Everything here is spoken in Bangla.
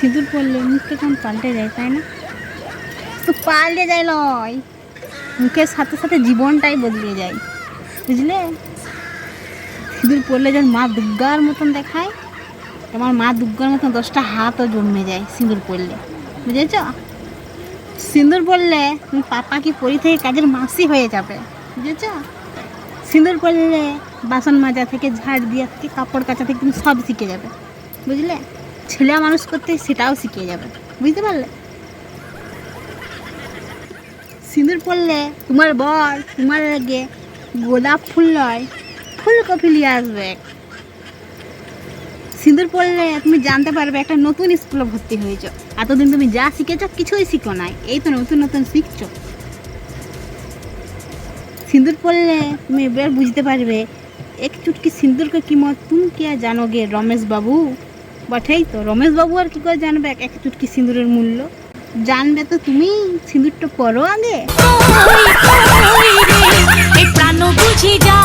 সিঁদুর পরলে মুখটা কেমন পাল্টে যায় তাই না? তো পাল্টে যায় নয়। মুখের সাথে সাথে জীবনটাই বদলে যায় বুঝলে? সিঁদুর পরলে যেন মা দুর্গার মতন দেখায় তোমার মা দুর্গার মতন দশটা হাতও জন্মে যায় সিঁদুর পরলে বুঝেছ? সিঁদুর পরলে তুমি পাপা কি পরি থেকে কাজের মাসি হয়ে যাবে বুঝেছ? সিঁদুর পড়লে বাসন মাজা থেকে ঝাড় দিয়া থেকে কাপড় কাচা থেকে তুমি সব শিখে যাবে বুঝলে? ছেলে মানুষ করতে সেটাও শিখিয়ে যাবে। বুঝতে পারলে? সিঁদুর পড়লে তোমার বর তোমার আগে গোলাপ ফুল নয় ফুলকপি নিয়ে আসবে। সিঁদুর পড়লে তুমি জানতে পারবে একটা নতুন স্কুলে ভর্তি হয়েছ। এতদিন তুমি যা শিখেছ কিছুই শিখো নাই, এই তো নতুন নতুন শিখছো। সিঁদুর পড়লে তুমি এবার বুঝতে পারবে, এক চুটকি সিঁদুরকে কিমত তুমি কি আর জানোগে রমেশ বাবু বটেই তো। রমেশবাবু আর কি করে জানবে? এক চুটকি সিঁদুরের মূল্য। জানবে তো তুমি, সিঁদুরটা পরো আগে। প্রাণ বুঝি যা।